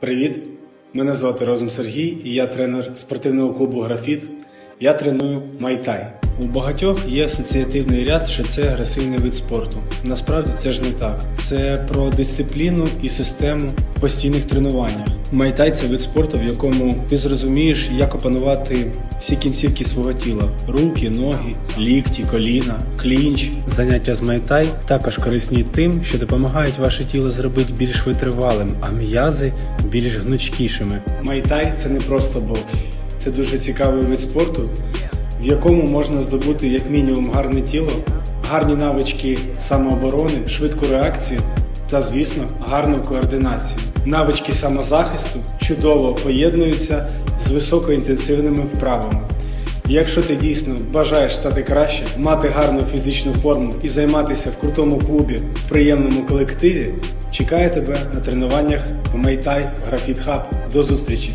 Привіт! Мене звати Розум Сергій і я тренер спортивного клубу Графіт. Я треную майтай. У багатьох є асоціативний ряд, що це агресивний вид спорту. Насправді це ж не так. Це про дисципліну і систему в постійних тренуваннях. Майтай це вид спорту, в якому ти зрозумієш, як опанувати всі кінцівки свого тіла: руки, ноги, лікті, коліна, клінч. Заняття з майтай також корисні тим, що допомагають ваше тіло зробити більш витривалим, а м'язи більш гнучкішими. Майтай це не просто бокс, це дуже цікавий вид спорту, в якому можна здобути як мінімум гарне тіло, гарні навички самооборони, швидку реакцію та, звісно, гарну координацію. Навички самозахисту чудово поєднуються з високоінтенсивними вправами. Якщо ти дійсно бажаєш стати краще, мати гарну фізичну форму і займатися в крутому клубі в приємному колективі, чекаю тебе на тренуваннях в Майтай Графіт Хаб. До зустрічі!